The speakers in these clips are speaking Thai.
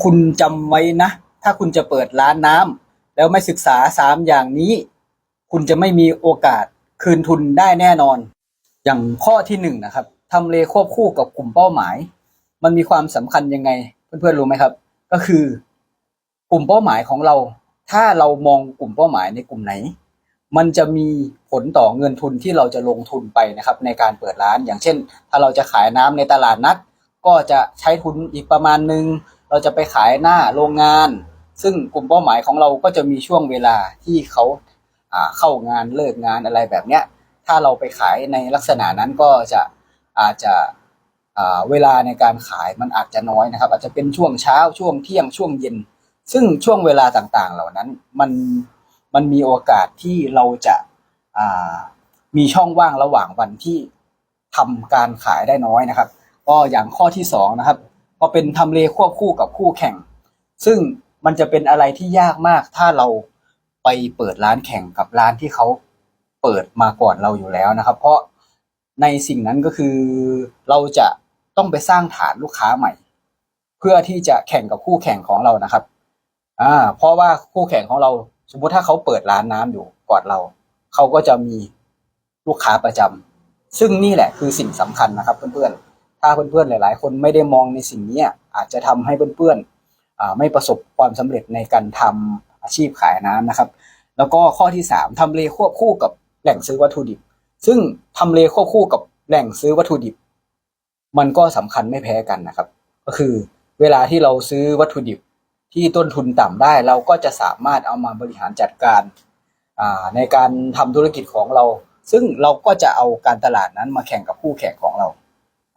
คุณจำไว้นะ ถ้าคุณจะเปิดร้านน้ำ แล้วไม่ศึกษาสามอย่างนี้ คุณจะไม่มีโอกาสคืนทุนได้แน่นอน อย่างข้อที่หนึ่งนะครับ ทำเลควบคู่กับกลุ่มเป้าหมาย มันมีความสำคัญยังไง เพื่อนๆรู้ไหมครับ ก็คือกลุ่มเป้าหมายของเรา ถ้าเรามองกลุ่มเป้าหมายในกลุ่มไหน มันจะมีผลต่อเงินทุนที่เราจะลงทุนไปนะครับ ในการเปิดร้าน อย่างเช่น ถ้าเราจะขายน้ำในตลาดนัด ก็จะใช้ทุนอีกประมาณหนึ่ง เราจะไปขายหน้าโรงงาน ซึ่งกลุ่มเป้าหมายของเราก็จะมีช่วงเวลาที่เขาเข้างานเลิกงานอะไรแบบเนี้ย ถ้าเราไปขายในลักษณะนั้นก็จะอาจจะเวลาในการขายมันอาจจะน้อยนะครับ อาจจะเป็นช่วงเช้าช่วงเที่ยงช่วงเย็น ซึ่งช่วงเวลาต่างๆ เหล่านั้นมันมันมีโอกาสที่เราจะามีช่องว่างระหว่างวันที่ทำการขายได้น้อยนะครับ ก็อย่างข้อที่สองนะครับ ก็เป็นทำเลควบคู่กับคู่แข่ง ซึ่งมันจะเป็นอะไรที่ยากมากถ้าเราไปเปิดร้านแข่งกับร้านที่เขาเปิดมาก่อนเราอยู่แล้วนะครับ เพราะในสิ่งนั้นก็คือเราจะต้องไปสร้างฐานลูกค้าใหม่ เพื่อที่จะแข่งกับคู่แข่งของเรานะครับอ่าเพราะว่าคู่แข่งของเรา สมมุติถ้าเขาเปิดร้านน้ำอยู่ก่อนเรา เขาก็จะมีลูกค้าประจำซึ่งนี่แหละคือสิ่งสำคัญนะครับเพื่อนๆ ถ้าเพื่อนๆหลาย ๆ คนไม่ได้มองในสิ่งนี้อาจจะทำให้เพื่อนๆไม่ประสบความสำเร็จในการทำอาชีพขายน้ำนะครับ แล้วก็ข้อที่สามทำเลควบคู่กับแหล่งซื้อวัตถุดิบ ซึ่งทำเลควบคู่กับแหล่งซื้อวัตถุดิบ มันก็สำคัญไม่แพ้กันนะครับ ก็คือเวลาที่เราซื้อวัตถุดิบที่ต้นทุนต่ำได้ เราก็จะสามารถเอามาบริหารจัดการในการทำธุรกิจของเรา ซึ่งเราก็จะเอาการตลาดนั้นมาแข่งกับคู่แข่งของเรา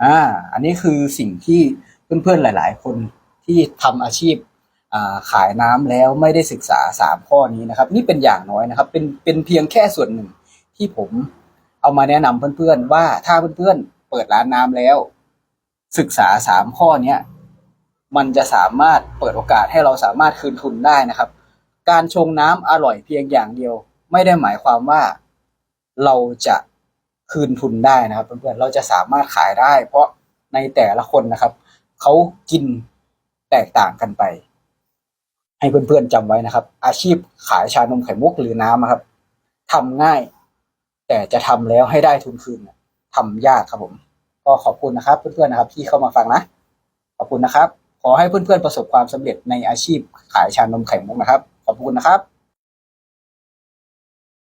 อ่า อันนี้คือสิ่งที่เพื่อนๆหลาย ๆ คนที่ทำอาชีพอ่าขายน้ำแล้วไม่ได้ศึกษาสามข้อนี้นะครับ นี่เป็นอย่างน้อยนะครับ เป็นเป็นเพียงแค่ส่วนหนึ่งที่ผมเอามาแนะนำเพื่อนๆว่าถ้าเพื่อนๆเปิดร้านน้ำแล้ว ศึกษาสามข้อเนี้ยมันจะสามารถเปิดโอกาสให้เราสามารถคืนทุนได้นะครับ การชงน้ำอร่อยเพียงอย่างเดียว ไม่ได้หมายความว่าเราจะ คืนทุนได้นะครับเพื่อนๆเราจะสามารถขายได้ เพราะในแต่ละคนนะครับเขากินแตกต่างกันไป ให้เพื่อนๆจำไว้นะครับ อาชีพขายชานมไข่มุกหรือน้ำอะครับทำง่าย แต่จะทำแล้วให้ได้ทุนคืนน่ะทำยากครับผม ก็ขอบคุณนะครับเพื่อนๆนะครับ ที่เข้ามาฟังนะ ขอบคุณนะครับ ขอให้เพื่อนๆประสบความสำเร็จในอาชีพขายชานมไข่มุกนะครับ ขอบคุณนะครับ